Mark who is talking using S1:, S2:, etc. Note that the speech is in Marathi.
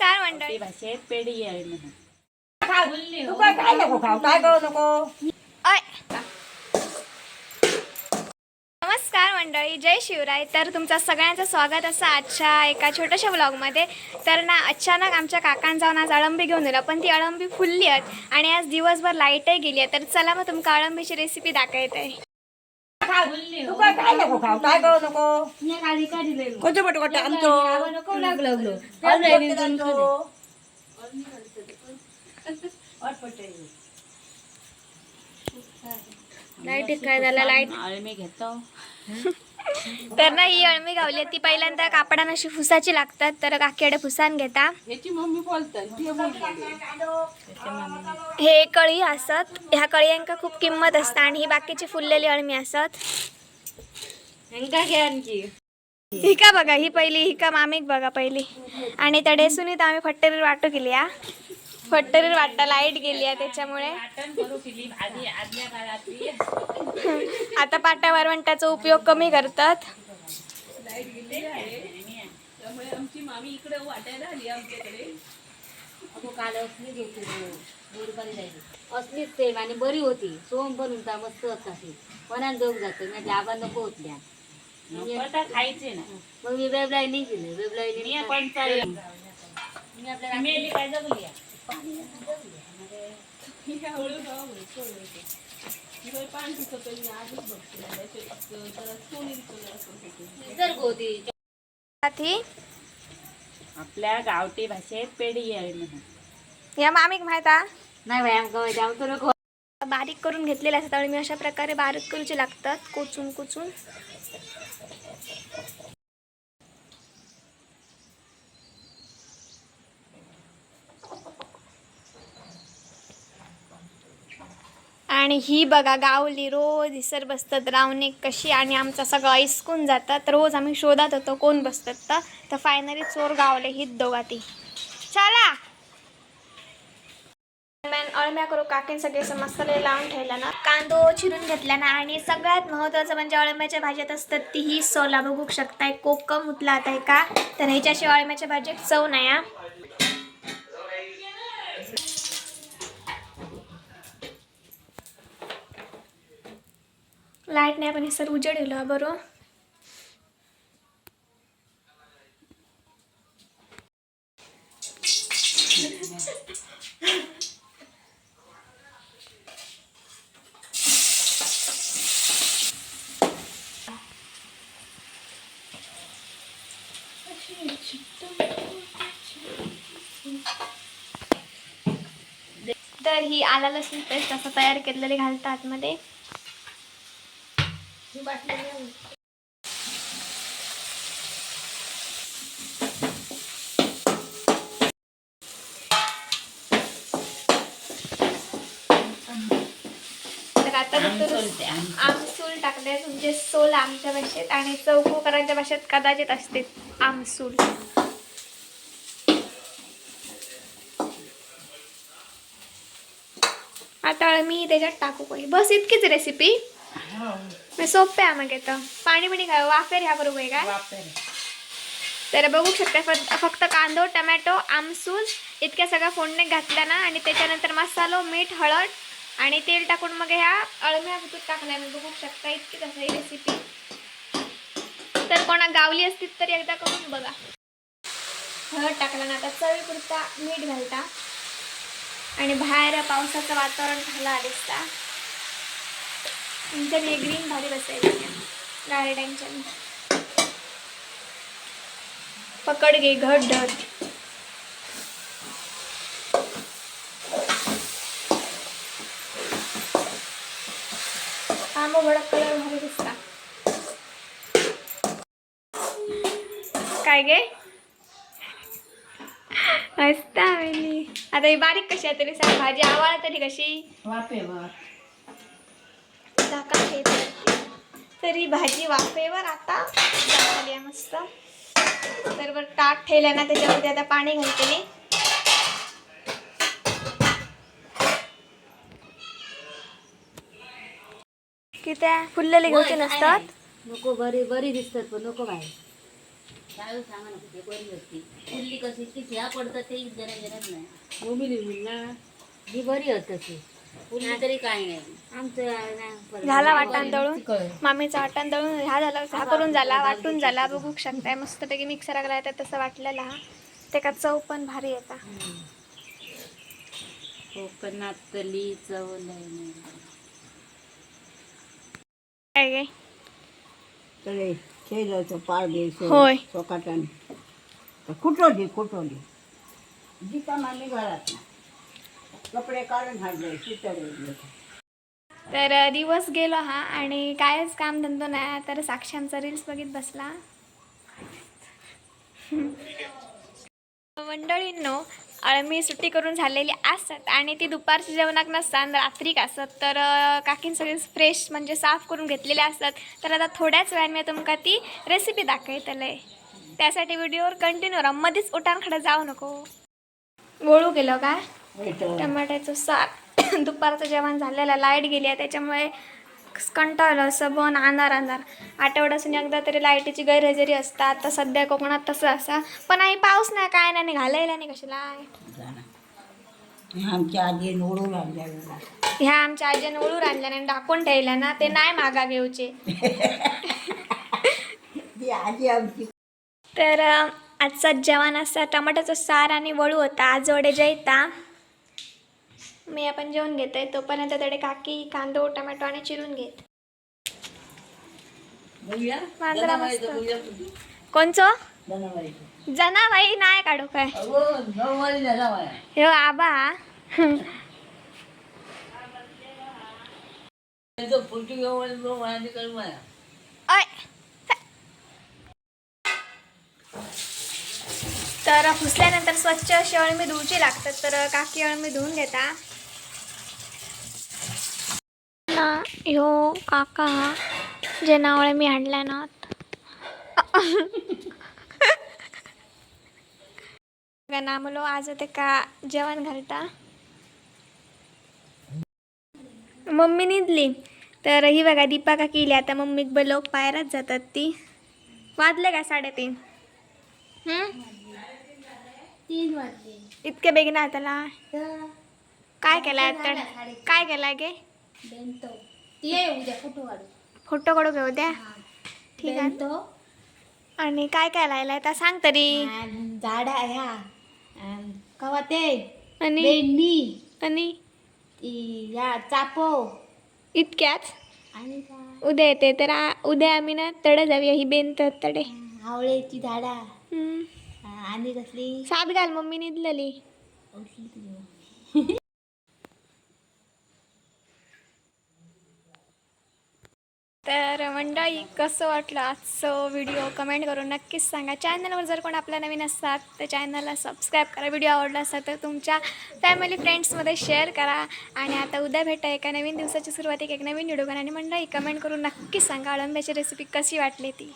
S1: नमस्कार मंडळी.
S2: भाषेत पेढी आहे म्हणून.
S3: तू काय काय नको खाऊ? काय करू नको?
S1: अय. नमस्कार मंडळी जय शिवराय. तर तुमचं सगळ्यांचं स्वागत असं आजच्या एका छोट्याशा ब्लॉगमध्ये तर ना अचानक आमच्या काकान जाऊन आज अळंबी घेऊन दिलं पण ती अळंबी फुलली आहेत आणि आज दिवसभर लाईटही गेली आहे. तर चला मग तुमका अळंबीची रेसिपी दाखवत. आहे
S3: तू काय काय नको खाऊ? काय करू नको? कोणतं पट वाटतं? आमचं
S1: लाइट काय झालं? लाइट.
S2: अळमी घेतो.
S1: तर ना ही अळमी गावली ती पहिल्यांदा कापडान अशी फुसाची लागतात. तर काकीकडे फुसान घेता. हे कळी असत. ह्या कळयांका खूप किंमत असता आणि ही बाकीची फुललेली अळमी असत. हिका बघा ही पहिली हिका मामीक बघा पहिली. आणि त्या डेसून आम्ही फट्टेरीर वाटू केली हा. फट्टेरीर वाटता लाइट गेली आहे त्याच्यामुळे आता पाटा वरवंटाचा उपयोग कमी करतात
S2: त्यामुळे आमची मामी इकडे वाटायला आली आमच्याकडे
S4: काल असली घेतली गोडपारी जायची असलीच सेम आणि बरी होती सोम पण होता मस्त होता मनात दोघ जातो म्हटलं आबा नको होतल्या
S2: खायचे ना
S4: मग मी वेबलाई नाही केलं
S2: मी
S4: वेबलाई
S2: पण चालेल
S4: मी आपल्या
S2: आपल्या गावठी भाषेत पेढी आहे म्हणून.
S1: या मामीक माहीत?
S4: नाही बाई आमका आमचं
S1: बारीक करून घेतलेले असतात आणि मी अशा प्रकारे बारीक करूचे लागतात कोचून कोचून. आणि ही बघा गावली रोज इसर बसतात रावणे कशी आणि आमचं सगळं ऐसकून जातात. रोज आम्ही शोधात होतो कोण बसतात तर. तर फायनली चोर गावले हीच दोघा ती चला अळम्या करू काकीन सगळे मसाले लावून ठेवला ना. कांदो चिरून घेतला ना आणि सगळ्यात महत्त्वाचं म्हणजे अळम्याच्या भाज्यात असतात ती ही सोला. बघू शकताय कोकम उतला आता का? तर ह्याच्याशिवाय अळम्याच्या भाज्यात चव नाही लाइट नाही पण हे सर उजेड येलो बरोबर तर ही आला लसूण पेस्ट असं तयार केलेली घालतात आतमध्ये आता आमसूल टाकले म्हणजे सोल. आमच्या भाषेत आणि चौकोकरांच्या भाषेत कदाचित असते आमसूल आता मी त्याच्यात टाकू काही बस इतकीच रेसिपी सोपे आहे मग येतं पाणी बिणी काय वाफेर ह्या करू काय? तर बघू शकता फक्त कांदो टमॅटो आमसूल इतक्या सगळ्या फोडणे घातल्या ना आणि त्याच्यानंतर मसालो मीठ हळद आणि तेल टाकून मग ह्या अळम्या भुतूत टाकल्या. मी बघू शकता इतकीच असं ही रेसिपी तर कोणा गावली असतील तरी एकदा करून बघा. हळद टाकला ना आता चवीपुरता मीठ घालता. आणि बाहेर पावसाचं वातावरण झालं दिसता. तुमच्या ग्रीन भारी बसायला गार्डनच्या पकड घे घट ढट काम भडक कलर भारी दिसता काय गे? हसता आता ही बारीक कशी आहे तरी सांग. भाजी आवाळ तरी कशी?
S2: वाफेवर.
S1: झाका ठेवते तर ही भाजी वाफेवर आता झाली आहे मस्त. तर बरं ताट ठेवल्या ना त्याच्यामध्ये आता पाणी घालते मी. की त्या फुललेले घेऊचे नसतात?
S4: नको बरी बरी दिसतात पण नको बाहेर. काय सांगा ना ते बरी होती? फुल्ली कशी ती ह्या पडतात ते जरा जराच नाही.
S3: मिळणार
S4: ही बरी होत तशी फुल्ली तरी काय नाही. आमचं नाही परत.
S1: झाला वाटण दळून? मामीचा वाटण दळून हा झाला हा करून झाला. वाटून झाला. बघू शकताय. मस्तपैकी मिक्सर येतात तसं वाटलेला हा. त्याच्यात चव पण भारी येता
S4: कोकणातली चव नाही.
S1: काय
S3: तळे
S1: होय.
S3: कुठवली जिका मामी घरात कपडे काढून हाडले शितळे
S1: तर दिवस गेलो हा आणि कायच काम धंदो नाही तर साक्षांचा रील्स बघित बसला. मंडळींनो अळमी सुट्टी करून झालेली असतात आणि ती दुपारच्या जेवणाक नसतात रात्रीक असत तर काकीन सगळी फ्रेश म्हणजे साफ करून घेतलेले असतात तर आता थोड्याच वेळाने मी तुमका ती रेसिपी दाखवतले त्यासाठी व्हिडिओवर कंटिन्यू राहा मध्येच उठाणखडं जाऊ नको. गोळू गेलो काय टमाट्याचं सार दुपारचं जेवण झालेलं लाइट गेली आहे त्याच्यामुळे कंटाळलं असं बन अंधार अंधार. आठवड्यासून एकदा तरी लाईटीची गैरहजेरी असतात आता सध्या कोकणात तसं असा. पण आई पाऊस नाही काय नाही घालायला नाही कशाला.
S3: आमच्या आजी आणल्या
S1: ह्या आमच्या आजीने ओळून आणल्या आणि टाकून ठेवल्या ना ते नाही मागा घेऊचे
S3: आजी आमची.
S1: तर आजचा जेवण असा टमाट्याचं सार आणि वळू होता आज वडे जैता. मी आपण जेवण घेत आहे तोपर्यंत तडे काकी कांदो टमॅटो आणि चिरून घेत. मांजरा मस्त. कोणचं? जनाबाई नाही काढू काय? ह्यो आबा. तर फुसल्यानंतर स्वच्छ अशी अळमी धुवची लागतात. तर काकी अळमी धुवून घेता. ना ह्यो काका जे नावळे मी हाडल्या ना नामलो आज ते का जेवण घालता? मम्मी निदली तर ही बघा दीपा का केली. आता मम्मीक ब लोक पायरात जातात ती. वाजले का साडेतीन? हम्म?
S4: तीन वाजले.
S1: इतके बेगीन त्याला काय केलाय तर काय केलाय गे?
S4: बेंतो. आहे उद्या फोटो काढू.
S1: फोटो काढू घेऊ द्या ठीक आहे.
S4: बेंतो.
S1: आणि काय काय लायलाय तर सांग तरी.
S4: झाडा ह्या कवा ते?
S1: आणि? आणि?
S4: या चापो.
S1: इतक्याच
S4: आणि
S1: उद्या येते तर उद्या आम्ही ना तडे जाऊया ही बेंत तडे.
S4: आवळेची झाडा. आणि कसली?
S1: सात घाल मम्मी निदलेली. तर मंडळी कसं वाटलं आजचं व्हिडिओ कमेंट करून नक्कीच सांगा. चॅनलवर जर कोण आपल्या नवीन असतात तर चॅनलला सबस्क्राईब करा. व्हिडिओ आवडला असेल तर तुमच्या फॅमिली फ्रेंड्समध्ये शेअर करा. आणि आता उद्या भेटा एका नवीन दिवसाची सुरुवात एक नवीन व्हिडिओ आणि मंडळी कमेंट करून नक्कीच सांगा. अळंब्याची रेसिपी कशी वाटली ती?